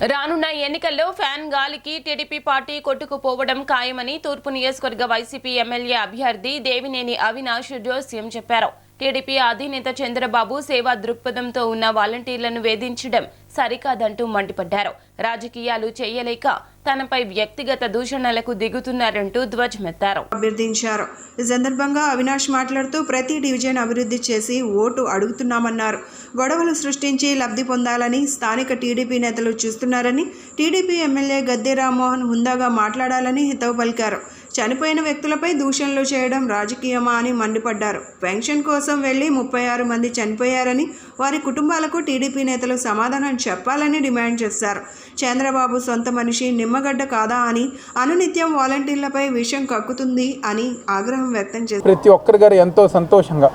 రానున్న ఎన్నికల్లో ఫ్యాన్ గాలికి టీడీపీ పార్టీ కొట్టుకుపోవడం ఖాయమని తూర్పు నియోజకవర్గ వైసీపీ ఎమ్మెల్యే అభ్యర్థి దేవినేని అవినాష్ జోస్యం చెప్పారు. టీడీపీ అధినేత చంద్రబాబు సేవా దృక్పథంతో ఉన్న వాలంటీర్లను వేధించడం సరికాదంటూ మండిపడ్డారు. రాజకీయాలు చేయలేక తనపై వ్యక్తిగత దూషణలకు దిగుతున్నారంటూ ధ్వజమెత్తారు అభ్యర్థించారు. ఈ సందర్భంగా అవినాష్ మాట్లాడుతూ ప్రతి డివిజన్ అభివృద్ధి చేసి ఓటు అడుగుతున్నామన్నారు. గొడవలు సృష్టించి లబ్ధి పొందాలని స్థానిక టీడీపీ నేతలు చూస్తున్నారని టీడీపీ ఎమ్మెల్యే గద్దె రామ్మోహన్ హుందాగా మాట్లాడాలని హితవు పలికారు. చనిపోయిన వ్యక్తులపై దూషణలు చేయడం రాజకీయమా అని మండిపడ్డారు. పెన్షన్ కోసం వెళ్ళి ముప్పై ఆరు మంది చనిపోయారని వారి కుటుంబాలకు టీడీపీ నేతలు సమాధానం చెప్పాలని డిమాండ్ చేశారు. చంద్రబాబు సొంత మనిషి నిమ్మగడ్డ కాదా అని అనునిత్యం వాలంటీర్లపై విషయం కక్కుతుంది అని ఆగ్రహం వ్యక్తం చేశారు. ప్రతి ఒక్కరి గారు ఎంతో సంతోషంగా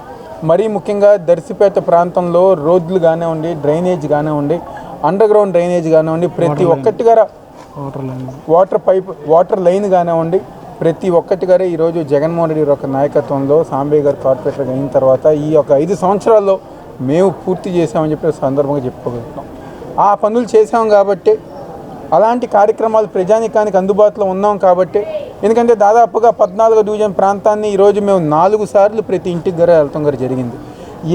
మరీ ముఖ్యంగా దర్శిపేట ప్రాంతంలో రోడ్లు కానివ్వండి డ్రైనేజ్ కానివ్వండి అండర్ గ్రౌండ్ డ్రైనేజ్ కానివ్వండి ప్రతి ఒక్కటి గార వాటర్ పైప్ వాటర్ లైన్ కానివ్వండి ప్రతి ఒక్కటి గారే ఈరోజు జగన్మోహన్ రెడ్డి ఒక యొక్క నాయకత్వంలో సాంబే గారు కార్పొరేటర్ అయిన తర్వాత ఈ యొక్క ఐదు సంవత్సరాల్లో మేము పూర్తి చేసామని చెప్పి సందర్భంగా చెప్పుకోగలుగుతాం. ఆ పనులు చేసాం కాబట్టి అలాంటి కార్యక్రమాలు ప్రజానికానికి అందుబాటులో ఉన్నాం కాబట్టి ఎందుకంటే దాదాపుగా పద్నాలుగు డివిజన్ ప్రాంతాన్ని ఈరోజు మేము నాలుగు సార్లు ప్రతి ఇంటికి గారు వెళ్తాం గారు జరిగింది.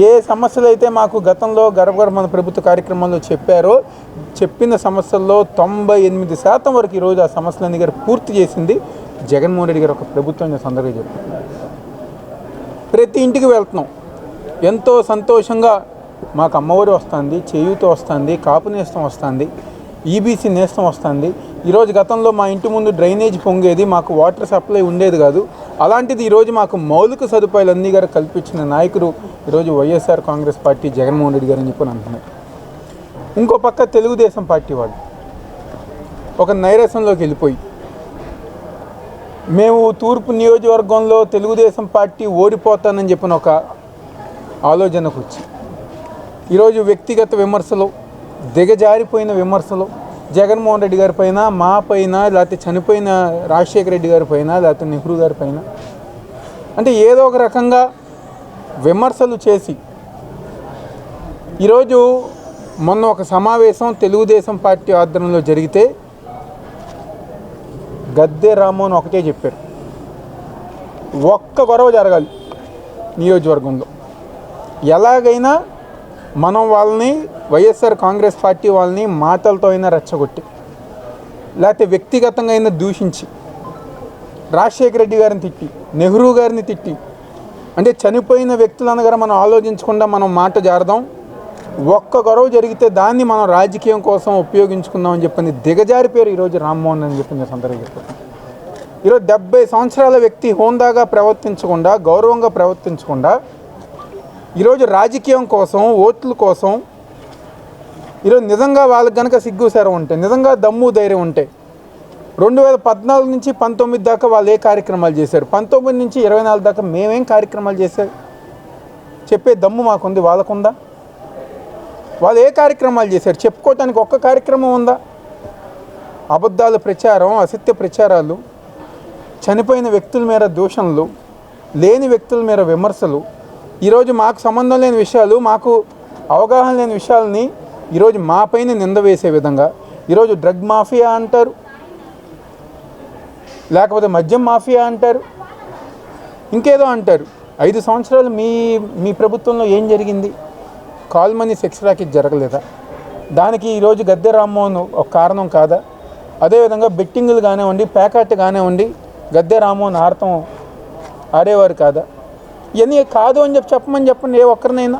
ఏ సమస్యలు అయితే మాకు గతంలో గర్భగర్భ మన ప్రభుత్వ కార్యక్రమంలో చెప్పారో చెప్పిన సమస్యల్లో తొంభై ఎనిమిది శాతం వరకు ఈరోజు ఆ సమస్యలన్నీ గారు పూర్తి చేసింది. జగన్మోహన్ రెడ్డి గారు ఒక ప్రభుత్వం నేను సందర్భంగా చెప్తున్నాను ప్రతి ఇంటికి వెళ్తున్నాం. ఎంతో సంతోషంగా మాకు అమ్మఒడి వస్తుంది చేయూత వస్తుంది కాపు నేస్తం వస్తుంది ఈబీసీ నేస్తం వస్తుంది. ఈరోజు గతంలో మా ఇంటి ముందు డ్రైనేజ్ పొంగేది మాకు వాటర్ సప్లై ఉండేది కాదు. అలాంటిది ఈరోజు మాకు మౌలిక సదుపాయాలు అన్నీ గారు కల్పించిన నాయకుడు ఈరోజు YSR Congress party Jaganmohan Reddy garu అని చెప్పి అంటున్నారు ఇంకో పక్క తెలుగుదేశం పార్టీ వాళ్ళు ఒక నైరసంలోకి వెళ్ళిపోయి మేము తూర్పు నియోజకవర్గంలో తెలుగుదేశం పార్టీ ఓడిపోతానని చెప్పిన ఒక ఆలోచనకు వచ్చి ఈరోజు వ్యక్తిగత విమర్శలు దిగజారిపోయిన విమర్శలు జగన్మోహన్ రెడ్డి గారి పైన మా పైన లేకపోతే చనిపోయిన రాజశేఖర రెడ్డి గారి పైన లేకపోతే నెహ్రూ గారి పైన అంటే ఏదో ఒక రకంగా విమర్శలు చేసి ఈరోజు మొన్న ఒక సమావేశం తెలుగుదేశం పార్టీ ఆధ్వర్యంలో జరిగితే గద్దె రామ్మోహన్ ఒకటే చెప్పారు. ఒక్క గొడవ జరగాలి నియోజకవర్గంలో. ఎలాగైనా మనం వాళ్ళని వైఎస్ఆర్ కాంగ్రెస్ పార్టీ వాళ్ళని మాటలతో అయినా రెచ్చగొట్టి లేకపోతే వ్యక్తిగతంగా అయినా దూషించి రాజశేఖర రెడ్డి గారిని తిట్టి నెహ్రూ గారిని తిట్టి అంటే చనిపోయిన వ్యక్తులు మనం ఆలోచించకుండా మనం మాట జారదాం. ఒక్క గొడవ జరిగితే దాన్ని మనం రాజకీయం కోసం ఉపయోగించుకుందామని చెప్పింది దిగజారి పేరు ఈరోజు రామ్మోహన్ అని చెప్పింది సందర్భం చెప్తాను ఈరోజు డెబ్బై సంవత్సరాల వ్యక్తి హోందాగా ప్రవర్తించకుండా గౌరవంగా ప్రవర్తించకుండా ఈరోజు రాజకీయం కోసం ఓట్ల కోసం ఈరోజు నిజంగా వాళ్ళకి కనుక సిగ్గుసారం ఉంటే నిజంగా దమ్ము ధైర్యం ఉంటే రెండు వేల పద్నాలుగు నుంచి పంతొమ్మిది దాకా వాళ్ళు ఏ కార్యక్రమాలు చేశారు? పంతొమ్మిది నుంచి ఇరవై నాలుగు దాకా మేమేం కార్యక్రమాలు చేశారు చెప్పే దమ్ము మాకుంది వాళ్ళకుందా? వాళ్ళు ఏ కార్యక్రమాలు చేశారు? చెప్పుకోవటానికి ఒక్క కార్యక్రమం ఉందా? అబద్ధాల ప్రచారం అసత్య ప్రచారాలు చనిపోయిన వ్యక్తుల మీద దూషణలు లేని వ్యక్తుల మీద విమర్శలు ఈరోజు మాకు సంబంధం లేని విషయాలు మాకు అవగాహన లేని విషయాలని ఈరోజు మాపైన నింద వేసే విధంగా ఈరోజు డ్రగ్ మాఫియా అంటారు లేకపోతే మద్యం మాఫియా అంటారు ఇంకేదో అంటారు. ఐదు సంవత్సరాలు మీ మీ ప్రభుత్వంలో ఏం జరిగింది? కాల్ మనీ సెక్స్ జరగలేదా? దానికి ఈరోజు గద్దె రామ్మోహన్ ఒక కారణం కాదా? అదేవిధంగా బెట్టింగులు కానివ్వండి ప్యాకెట్ కానివ్వండి గద్దె రామ్మోహన్ ఆడటం ఆడేవారు కాదా? ఇవన్నీ కాదు అని చెప్పి చెప్పమని చెప్పండి ఏ ఒక్కరినైనా.